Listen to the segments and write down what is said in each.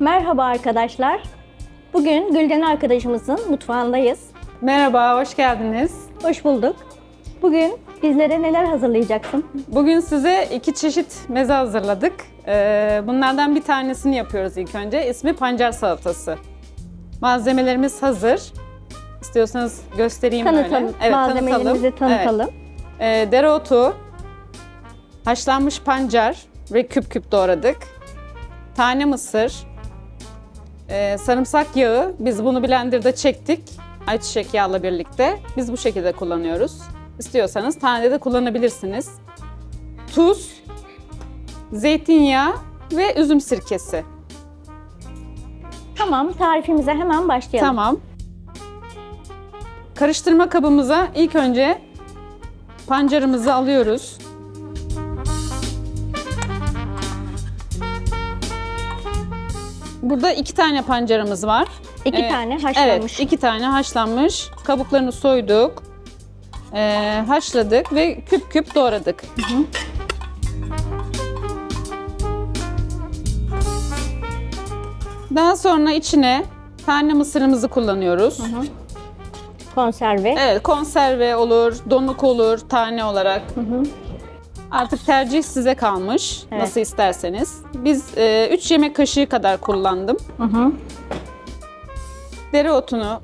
Merhaba arkadaşlar. Bugün Gülden arkadaşımızın mutfağındayız. Merhaba, hoş geldiniz. Hoş bulduk. Bugün bizlere neler hazırlayacaksın? Bugün size iki çeşit meze hazırladık. Ee, bunlardan bir tanesini yapıyoruz ilk önce. İsmi pancar salatası. Malzemelerimiz hazır. İstiyorsanız göstereyim Tanıtalım. böyle. Evet, Malzemelerimizi tanıtalım. Evet. Ee, dereotu, haşlanmış pancar ve küp küp doğradık. Tane mısır, ee, sarımsak yağı. Biz bunu blenderda çektik. Ayçiçek yağla birlikte. Biz bu şekilde kullanıyoruz. İstiyorsanız tane de kullanabilirsiniz. Tuz, zeytinyağı ve üzüm sirkesi. Tamam, tarifimize hemen başlayalım. Tamam. Karıştırma kabımıza ilk önce pancarımızı alıyoruz. Burada iki tane pancarımız var. İki Evet, tane haşlanmış. Evet, iki tane haşlanmış. Kabuklarını soyduk. Ee, haşladık ve küp küp doğradık. Daha sonra içine tane mısırımızı kullanıyoruz. Konserve. Evet, konserve olur, donuk olur, tane olarak. Artık tercih size kalmış. Evet. Nasıl isterseniz. Biz 3 yemek kaşığı kadar kullandım. Hı hı. Dereotunu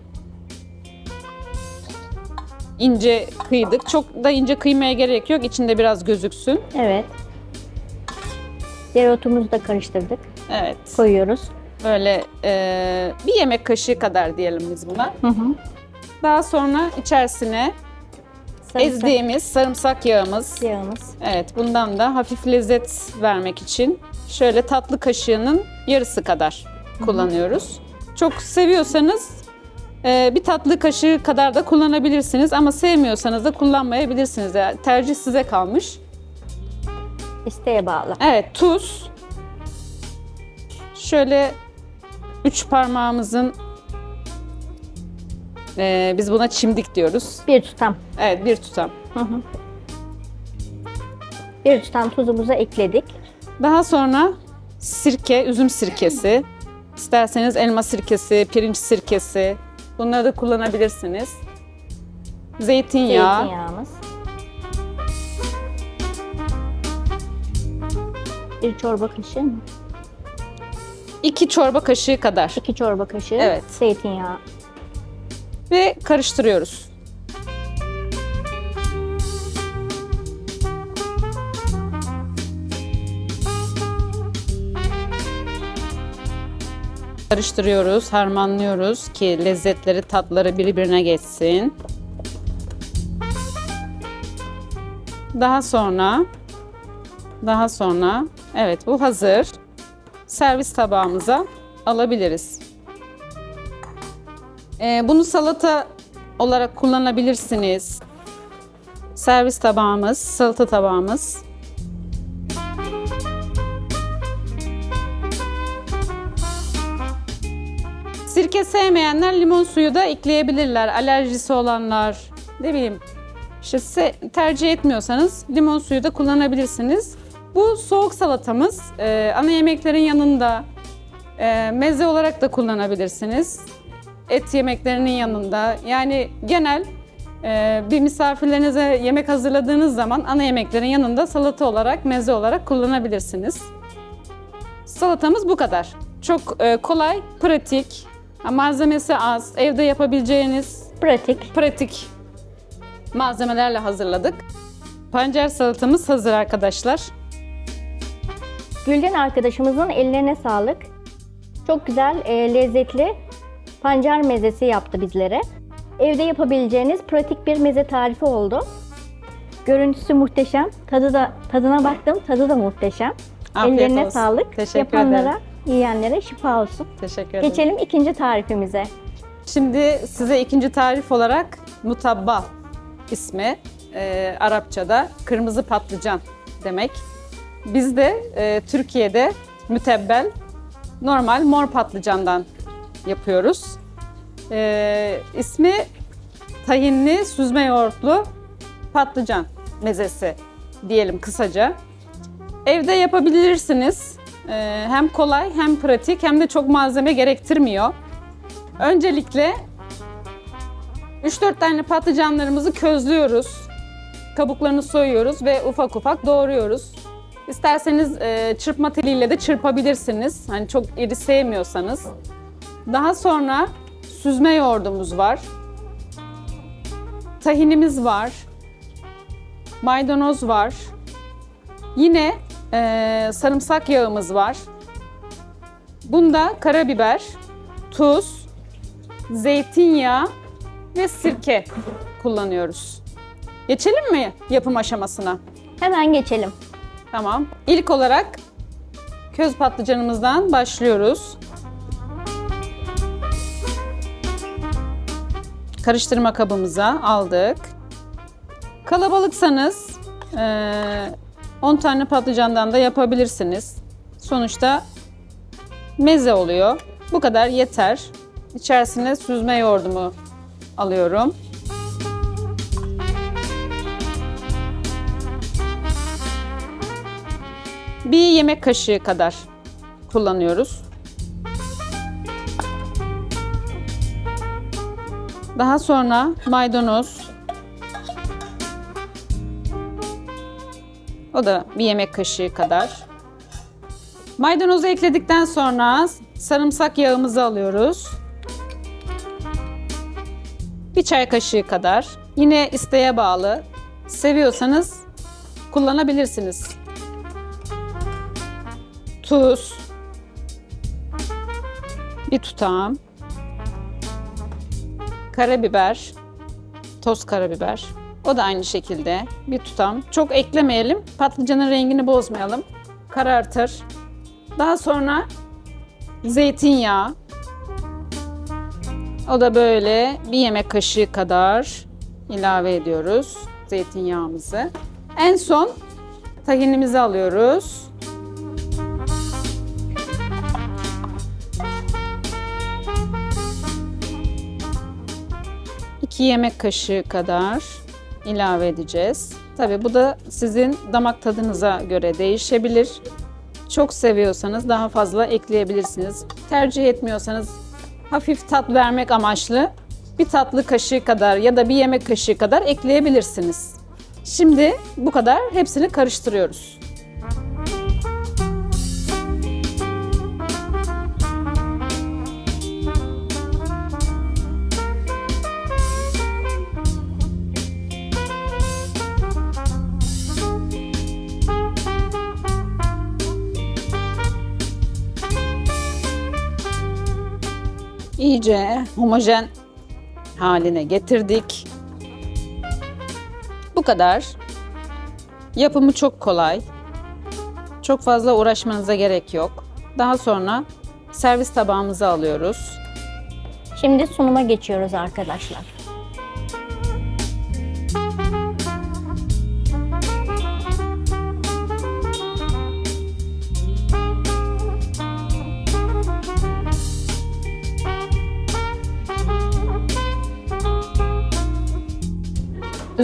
ince kıydık. Çok da ince kıymaya gerek yok. İçinde biraz gözüksün. Evet. Dereotumuzu da karıştırdık. Evet. Koyuyoruz. Böyle e, bir yemek kaşığı kadar diyelim biz buna. Hı hı. Daha sonra içerisine Sarımsak ezdiğimiz sarımsak yağımız. yağımız. Evet, bundan da hafif lezzet vermek için şöyle tatlı kaşığının yarısı kadar kullanıyoruz. Çok seviyorsanız e, bir tatlı kaşığı kadar da kullanabilirsiniz ama sevmiyorsanız da kullanmayabilirsiniz. Yani tercih size kalmış. İsteğe bağlı. Evet, tuz. Şöyle üç parmağımızın e, biz buna çimdik diyoruz. Bir tutam. Evet, bir tutam. Hı hı. Bir tutam tuzumuzu ekledik. Daha sonra sirke, üzüm sirkesi. İsterseniz elma sirkesi, pirinç sirkesi. Bunları da kullanabilirsiniz. Zeytinyağı. Zeytinyağımız. Bir çorba kaşığı mı? iki çorba kaşığı kadar. İki çorba kaşığı Evet. zeytinyağı. Ve karıştırıyoruz. Karıştırıyoruz, harmanlıyoruz ki lezzetleri, tatları birbirine geçsin. Daha sonra daha sonra evet bu hazır. Servis tabağımıza alabiliriz. Ee, bunu salata olarak kullanabilirsiniz. Servis tabağımız, salata tabağımız. Sirke sevmeyenler limon suyu da ekleyebilirler. Alerjisi olanlar, ne bileyim, işte tercih etmiyorsanız limon suyu da kullanabilirsiniz. Bu soğuk salatamız. Ee, ana yemeklerin yanında e, meze olarak da kullanabilirsiniz. Et yemeklerinin yanında. Yani genel e, bir misafirlerinize yemek hazırladığınız zaman ana yemeklerin yanında salata olarak, meze olarak kullanabilirsiniz. Salatamız bu kadar. Çok e, kolay, pratik, malzemesi az, evde yapabileceğiniz Pratik. pratik malzemelerle hazırladık. Pancar salatamız hazır arkadaşlar. Gülden arkadaşımızın ellerine sağlık. Çok güzel, e, lezzetli pancar mezesi yaptı bizlere. Evde yapabileceğiniz pratik bir meze tarifi oldu. Görüntüsü muhteşem. Tadı da tadına baktım. Tadı da muhteşem. Afiyet Ellerine olsun. sağlık. Teşekkür Yapanlara, ederim. yiyenlere şifa olsun. Teşekkür ederim. Geçelim ikinci tarifimize. Şimdi size ikinci tarif olarak mutabbal ismi e, Arapçada kırmızı patlıcan demek. Bizde e, Türkiye'de mütebbel normal mor patlıcandan yapıyoruz. E, ismi tahinli süzme yoğurtlu patlıcan mezesi diyelim kısaca. Evde yapabilirsiniz. Ee, hem kolay hem pratik hem de çok malzeme gerektirmiyor. Öncelikle 3-4 tane patlıcanlarımızı közlüyoruz. Kabuklarını soyuyoruz ve ufak ufak doğruyoruz. İsterseniz e, çırpma teliyle de çırpabilirsiniz. Hani çok iri sevmiyorsanız. Daha sonra süzme yoğurdumuz var. Tahinimiz var. Maydanoz var. Yine e, sarımsak yağımız var. Bunda karabiber, tuz, zeytinyağı ve sirke kullanıyoruz. Geçelim mi yapım aşamasına? Hemen geçelim. Tamam. İlk olarak köz patlıcanımızdan başlıyoruz. Karıştırma kabımıza aldık. Kalabalıksanız eee, 10 tane patlıcandan da yapabilirsiniz. Sonuçta meze oluyor. Bu kadar yeter. İçerisine süzme yoğurdumu alıyorum. Bir yemek kaşığı kadar kullanıyoruz. Daha sonra maydanoz. O da bir yemek kaşığı kadar. Maydanozu ekledikten sonra sarımsak yağımızı alıyoruz. Bir çay kaşığı kadar. Yine isteğe bağlı. Seviyorsanız kullanabilirsiniz tuz, bir tutam, karabiber, toz karabiber. O da aynı şekilde bir tutam. Çok eklemeyelim, patlıcanın rengini bozmayalım. Karartır. Daha sonra zeytinyağı. O da böyle bir yemek kaşığı kadar ilave ediyoruz zeytinyağımızı. En son tahinimizi alıyoruz. 2 yemek kaşığı kadar ilave edeceğiz. Tabii bu da sizin damak tadınıza göre değişebilir. Çok seviyorsanız daha fazla ekleyebilirsiniz. Tercih etmiyorsanız hafif tat vermek amaçlı bir tatlı kaşığı kadar ya da bir yemek kaşığı kadar ekleyebilirsiniz. Şimdi bu kadar hepsini karıştırıyoruz. İyice homojen haline getirdik. Bu kadar. Yapımı çok kolay. Çok fazla uğraşmanıza gerek yok. Daha sonra servis tabağımıza alıyoruz. Şimdi sunuma geçiyoruz arkadaşlar.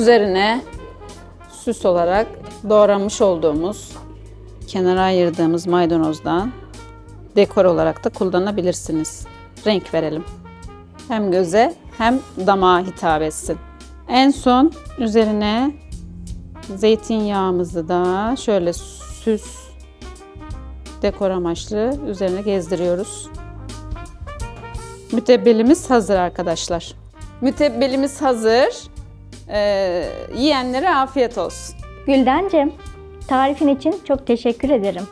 Üzerine süs olarak doğramış olduğumuz, kenara ayırdığımız maydanozdan dekor olarak da kullanabilirsiniz. Renk verelim. Hem göze hem damağa hitap etsin. En son üzerine zeytinyağımızı da şöyle süs dekor amaçlı üzerine gezdiriyoruz. Mütebbelimiz hazır arkadaşlar. Mütebbelimiz hazır. Ee, yiyenlere afiyet olsun. Güldencim, tarifin için çok teşekkür ederim.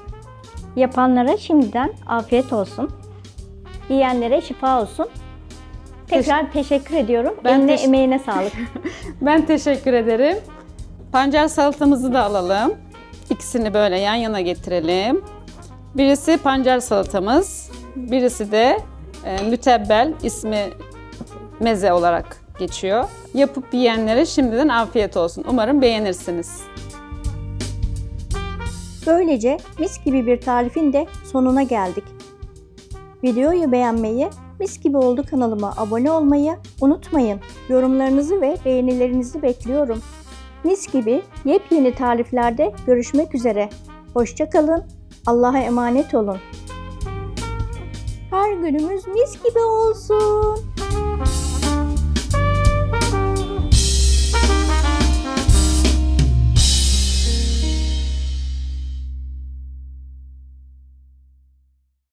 Yapanlara şimdiden afiyet olsun. Yiyenlere şifa olsun. Tekrar teşekkür ediyorum. Ben Eline teş- emeğine sağlık. Ben teşekkür ederim. Pancar salatamızı da alalım. İkisini böyle yan yana getirelim. Birisi pancar salatamız, birisi de e, mütebbel ismi meze olarak geçiyor. Yapıp yiyenlere şimdiden afiyet olsun. Umarım beğenirsiniz. Böylece mis gibi bir tarifin de sonuna geldik. Videoyu beğenmeyi Mis gibi oldu kanalıma abone olmayı unutmayın. Yorumlarınızı ve beğenilerinizi bekliyorum. Mis gibi yepyeni tariflerde görüşmek üzere. Hoşçakalın. Allah'a emanet olun. Her günümüz mis gibi olsun.